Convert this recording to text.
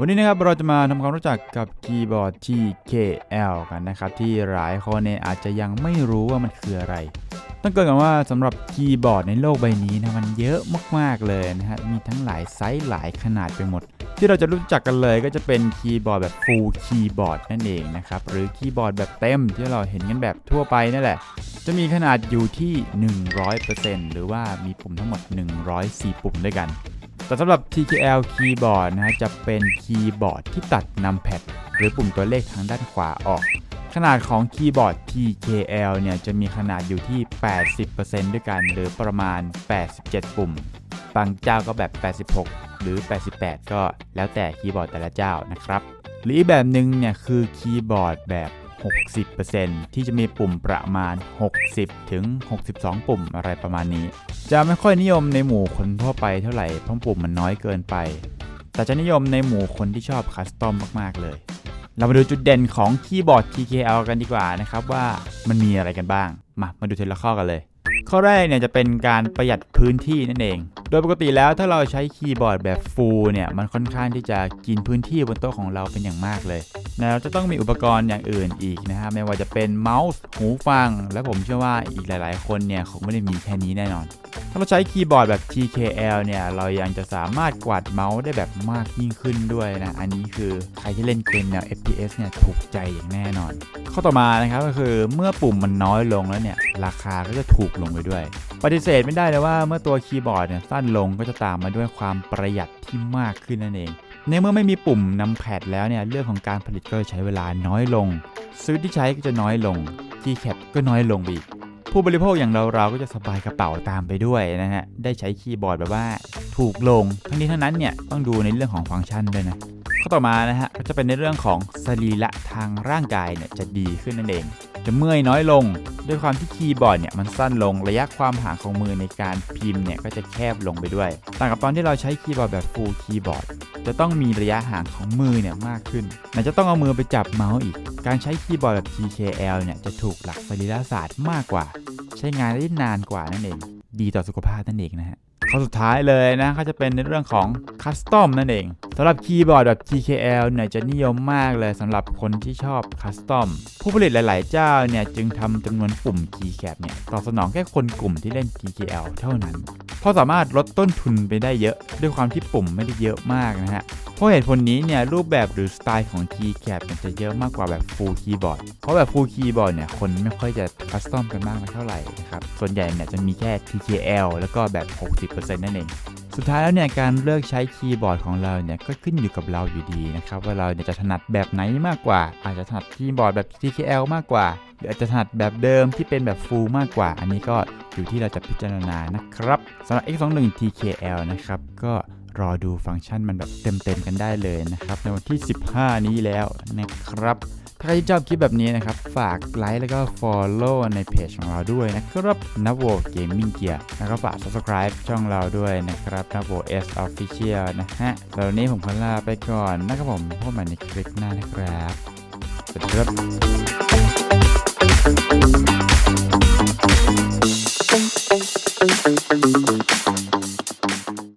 วันนี้นะครับเราจะมาทำความรู้จักกับคีย์บอร์ด TKL กันนะครับ ที่หลายคนเนี่ยอาจจะยังไม่รู้ว่ามันคืออะไร ต้องเกรินกันว่าสำหรับคีย์บอร์ดในโลกใบนี้นะมันเยอะมากๆเลยนะฮะมีทั้งหลายไซส์หลายขนาดไปหมด ที่เราจะรู้จักกันเลยก็จะเป็นคีย์บอร์ดแบบ full keyboard นั่นเองนะครับหรือคีย์บอร์ดแบบเต็มที่เราเห็นกันแบบทั่วไปนั่นแหละ จะมีขนาดอยู่ที่ 100%หรือว่ามีปุ่มทั้งหมด 104 ปุ่มด้วยกัน แต่สำหรับ TKL keyboard นะฮะจะเป็นคีย์บอร์ดที่ตัดนำแพดหรือปุ่มตัวเลขทางด้านขวาออก ขนาดของคีย์บอร์ด TKL เนี่ยจะมีขนาดอยู่ที่ 80%ด้วยกันหรือประมาณ 87 ปุ่ม บางเจ้าก็แบบ 86 หรือ 88 ก็แล้วแต่คีย์บอร์ดแต่ละเจ้านะครับ หรืออีกแบบหนึ่งเนี่ยคือคีย์บอร์ดแบบ 60%ที่จะมีปุ่มประมาณ 60 ถึง 62 ปุ่มอะไรประมาณนี้ จะไม่ค่อยนิยมในหมู่คนทั่วไปเท่าไหร่เพราะปุ่มมันน้อยเกินไป แต่จะนิยมในหมู่คนที่ชอบคัสตอมมาก ๆ เลย เรามาดูจุดเด่นของคีย์บอร์ด TKL กันดีกว่านะครับว่ามันมีอะไรกันบ้าง มามาดูทีละข้อกันเลยข้อแรกเนี่ยจะเป็นการประหยัดพื้นที่นั่นเอง โดยปกติแล้วถ้าเราใช้คีย์บอร์ดแบบฟูลเนี่ยมันค่อนข้างที่จะกินพื้นที่บนโต๊ะของเราเป็นอย่างมากเลย นะเราจะต้องมีอุปกรณ์อย่างอื่นอีกนะฮะไม่ว่าจะเป็นเมาส์หูฟัง และผมเชื่อว่าอีกหลาย ๆ คนเนี่ยคงไม่ได้มีแค่นี้แน่นอน ถ้าเราใช้คีย์บอร์ดแบบ TKL เนี่ยเรายังจะสามารถกวาดเมาส์ได้แบบมากยิ่งขึ้นด้วยนะ อันนี้คือใครที่เล่นเกมแนว FPS เนี่ยถูกใจอย่างแน่นอน ข้อต่อมานะครับก็คือเมื่อปุ่มมันน้อยลงแล้วเนี่ยราคาก็จะถูกลงไปด้วย ปฏิเสธไม่ได้เลยว่าเมื่อตัวคีย์บอร์ดเนี่ยสั้นลงก็จะตามมาด้วยความประหยัดที่มากขึ้นนั่นเอง ในเมื่อไม่มีปุ่มนำแพดแล้วเนี่ยเรื่องของการผลิตก็จะใช้เวลาน้อยลง ซื้อที่ใช้ก็จะน้อยลงคีย์แคปก็น้อยลงไปอีกผู้บริโภคอย่างเราเราก็จะสบายกระเป๋าตามไปด้วยนะฮะ ได้ใช้คีย์บอร์ดแบบว่าถูกลง ทั้งนี้ทั้งนั้นเนี่ยต้องดูในเรื่องของฟังก์ชันด้วยนะ ข้อต่อมานะฮะก็จะเป็นในเรื่องของสรีระทางร่างกายเนี่ยจะดีขึ้นนั่นเอง จะเมื่อยน้อยลง ด้วยความที่คีย์บอร์ดเนี่ยมันสั้นลง ระยะความห่างของมือในการพิมพ์เนี่ยก็จะแคบลงไปด้วย ต่างกับตอนที่เราใช้คีย์บอร์ดแบบ full keyboard จะต้องมีระยะห่างของมือเนี่ยมากขึ้นไหนจะต้องเอามือไปจับเมาส์อีก การใช้คีย์บอร์ดแบบ TKL เนี่ยจะถูกหลักสรีระศาสตร์มากกว่า ใช้งานได้นานกว่านั่นเอง ดีต่อสุขภาพนั่นเองนะฮะข้อสุดท้ายเลยนะก็จะเป็นในเรื่องของคัสตอมนั่นเองสำหรับคีย์บอร์ดแบบ TKL เนี่ยจะนิยมมากเลยสำหรับคนที่ชอบคัสตอมผู้ผลิตหลาย ๆ เจ้าเนี่ยจึงทำจำนวนปุ่มคีย์แคปเนี่ยตอบสนองแค่คนกลุ่มที่เล่น TKL เท่านั้น เพราะสามารถลดต้นทุนไปได้เยอะ ด้วยความที่ปุ่มไม่ได้เยอะมากนะฮะ เพราะเหตุผลนี้เนี่ยรูปแบบหรือสไตล์ของ keycap มันจะเยอะมากกว่าแบบ full keyboard เพราะแบบ full keyboard เนี่ยคนไม่ค่อยจะคัสตอมกันมากเท่าไหร่นะครับ ส่วนใหญ่เนี่ยจะมีแค่ TKL แล้วก็แบบ 60%นั่นเองสุดท้ายแล้วเนี่ยการเลือกใช้คีย์บอร์ดของเราเนี่ยก็ขึ้นอยู่กับเราอยู่ดีนะครับว่าเราเนี่ยจะถนัดแบบไหนมากกว่า อาจจะถนัดคีย์บอร์ดแบบ TKL มากกว่า หรืออาจจะถนัดแบบเดิมที่เป็นแบบ full มากกว่า อันนี้ก็ อยู่ที่เราจะพิจารณานะครับสำหรับ X21 TKL นะครับก็รอดูฟังก์ชันมันแบบเต็มๆกันได้เลยนะครับในวันที่ 15 นี้แล้วนะครับถ้าใครชอบคลิปแบบนี้นะครับ ฝากไลค์แล้วก็ Follow ในเพจของเราด้วยนะครับนับโวเกมมิ่งเกียร์แล้วก็ฝาก Subscribe ช่องเราด้วยนะครับนับโว S Official นะฮะแล้ววันนี้ผมขอลาไปก่อนนะครับผมพบกันใหม่ในคลิปหน้านะครับ สวัสดีครับ